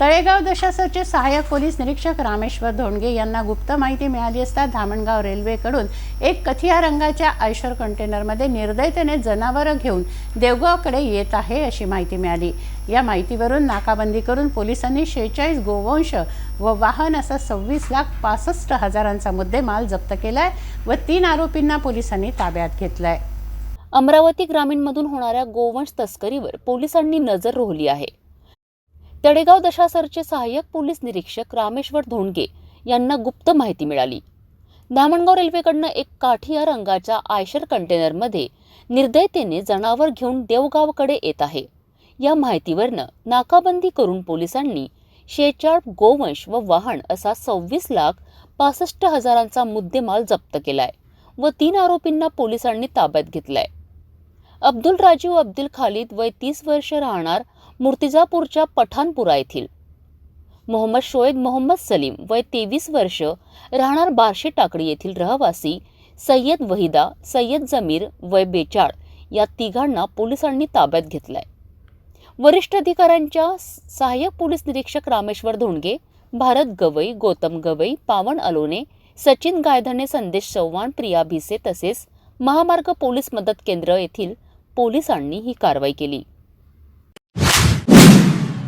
तळेगाव दशासचे सहाय्यक पोलीस निरीक्षक रामेश्वर धोंडगे यांना गुप्त माहिती मिळाली असता धामणगाव रेल्वेकडून एक कथिया रंगाच्या आयशर कंटेनरमध्ये निर्दयतेने जनावरं घेऊन देवगावकडे येत आहे अशी माहिती मिळाली. या माहितीवरून नाकाबंदी करून पोलिसांनी शेहेचाळीस गोवंश व वाहन असा सव्वीस लाख पासष्ट हजारांचा मुद्देमाल जप्त केला आहे व तीन आरोपींना पोलिसांनी ताब्यात घेतलाय. अमरावती ग्रामीणमधून होणाऱ्या गोवंश तस्करीवर पोलिसांनी नजर रोवली आहे. तडेगाव दशासरचे सहाय्यक पोलीस निरीक्षक रामेश्वर धोंडगे यांना गुप्त माहिती मिळाली. धामणगाव रेल्वेकडनं एक काठिया रंगाच्या आयशर कंटेनरमध्ये निर्दयतेने जनावर घेऊन देवगावकडे येत आहे. या माहितीवरनं नाकाबंदी करून पोलिसांनी शेचाळ गोवंश व वाहन असा सव्वीस लाख पासष्ट हजारांचा मुद्देमाल जप्त केलाय व तीन आरोपींना पोलिसांनी ताब्यात घेतलाय. अब्दुल राजीव अब्दुल खालिद वय तीस वर्ष राहणार मूर्तिजापूरच्या पठाणपुरा येथील. मोहम्मद शोएब मोहम्मद सलीम वय तेवीस वर्ष राहणार बार्शी टाकडी येथील रहिवासी सय्यद वहिदा सय्यद जमीर वय बेचाळ या तिघांना पोलिसांनी ताब्यात घेतलाय. वरिष्ठ अधिकाऱ्यांच्या सहाय्यक पोलीस निरीक्षक रामेश्वर धोंडगे भारत गवई गौतम गवई पावन अलोने सचिन गायधने संदेश चव्हाण प्रिया भिसे तसेच महामार्ग पोलीस मदत केंद्र येथील पोलिसांनी ही कारवाई केली.